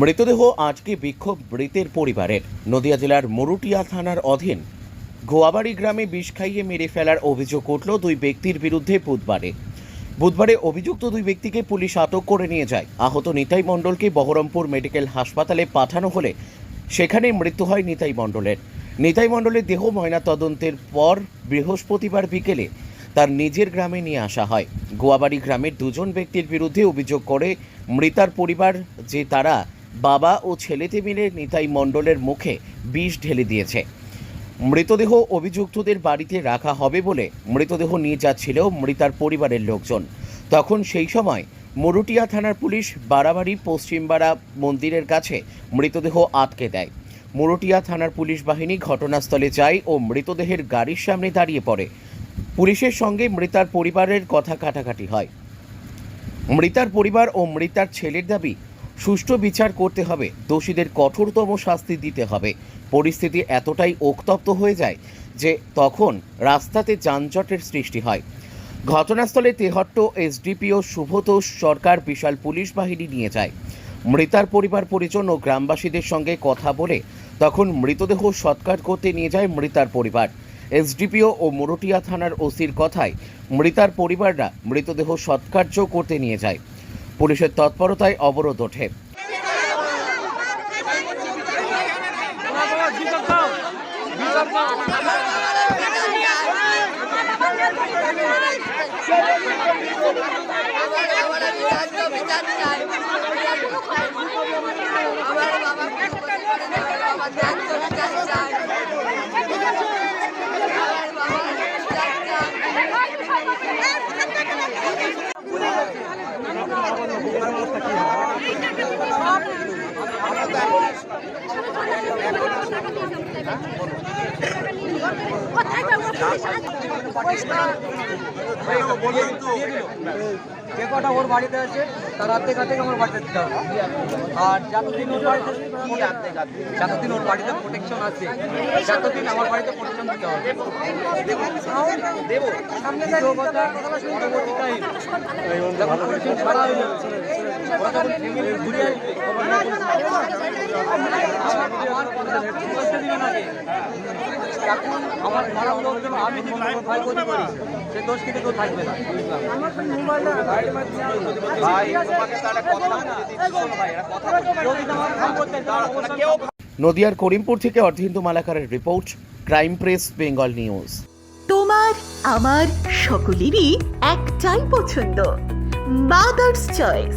মৃতদেহ আজকে বিক্ষোভ মৃতের পরিবারের? নদিয়া জেলার মরুটিয়া থানার অধীন গোয়াবাড়ি গ্রামে বিষ খাইয়ে মেরে ফেলার অভিযোগ উঠল দুই ব্যক্তির বিরুদ্ধে বুধবারে। বুধবারে অভিযুক্ত দুই ব্যক্তিকে পুলিশ আটক করে নিয়ে যায়। আহত নিতাই মণ্ডলকে বহরমপুর মেডিকেল হাসপাতালে পাঠানো হলে সেখানে মৃত্যু হয় নিতাই মণ্ডলের। নিতাই মণ্ডলের দেহ ময়নাতদন্তের পর বৃহস্পতিবার বিকেলে তার নিজের গ্রামে নিয়ে আসা হয়। গোয়াবাড়ি গ্রামের দুজন ব্যক্তির বিরুদ্ধে অভিযোগ করে মৃতার পরিবার যে তারা বাবা ও ছেলেতে মিলে নিতাই মণ্ডলের মুখে বিষ ঢেলে দিয়েছে। মৃতদেহ অভিযুক্তদের বাড়িতে রাখা হবে বলে মৃতদেহ নিয়ে যাচ্ছিল মৃতার পরিবারের লোকজন। তখন সেই সময় মরুটিয়া থানার পুলিশ বাড়াবাড়ি পশ্চিমবাড়া মন্দিরের কাছে মৃতদেহ আটকে দেয়। মরুটিয়া থানার পুলিশ বাহিনী ঘটনাস্থলে যায় ও মৃতদেহের গাড়ির সামনে দাঁড়িয়ে পড়ে। পুলিশের সঙ্গে মৃতার পরিবারের কথা কাটাকাটি হয়। মৃতার পরিবার ও মৃতার ছেলের দাবি সুষ্ঠু বিচার করতে হবে। দোষীদের কঠোরতম শাস্তি দিতে হবে। পরিস্থিতি এতটাই উত্তপ্ত হয়ে যায় যে তখন রাস্তাতে যানজটের সৃষ্টি হয়। ঘটনাস্থলে তেহট্ট এসডিপিও শুভতোষ সরকার বিশাল পুলিশ বাহিনী নিয়ে যায়। মৃতার পরিবার, পরিজন ও গ্রামবাসীদের সঙ্গে কথা বলে তখন মৃতদেহ সৎকার করতে নিয়ে যায় মৃতার পরিবার। এসডিপিও ও মুরুটিয়া থানার ওসির কথায় মৃতার পরিবাররা মৃতদেহ সৎকার্য করতে নিয়ে যায়। পুলিশের তৎপরতায় অবরোধ ওঠে। যে কটা ওর বাড়িতে আছে তার অর্ধেক অর্ধেক আমার বাড়িতে দিতে হবে। আর যতদিন ওর বাড়িতে যতদিন ওর বাড়িতে প্রোটেকশন আছে যতদিন আমার বাড়িতে প্রোটেকশন দিতে হবে। দেবো। কথা, পরবর্তী যখন ছাড়া হয়ে যাবে, এখন আমার মারার লোকজন আমি সে দোষ কিন্তু কেউ থাকবে না নদিয়ার করিমপুর থেকে অর্ধেন্দু মালাকারের report, crime press, Bengal news. তোমার, আমার সকলেরই একটাই পছন্দ মাদার্স চয়েস